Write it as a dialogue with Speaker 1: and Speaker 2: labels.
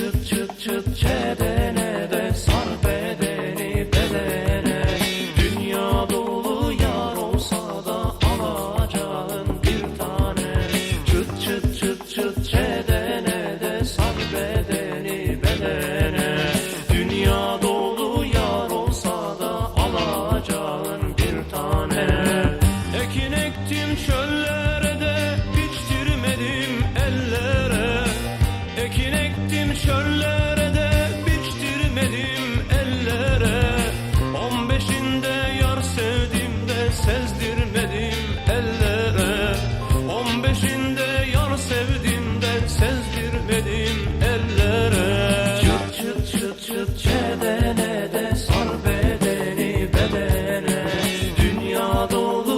Speaker 1: çıt çıt çıt çedene de sar bedeni bedene. Dünya dolu yar olsa da alacağın bir tane. Çıt çıt çıt çıt çedene de sar bedeni bedene. Dünya dolu yar olsa da alacağın bir tane. Ekin ektim çöllere Diktim çöllere de biçtirmedim ellere. On beşinde yar sevdim de sezdirmedim ellere. On beşinde yar sevdim de sezdirmedim ellere. Çıt çıt çıt çıt çedene de sar bedeni bedene. Dünya dolu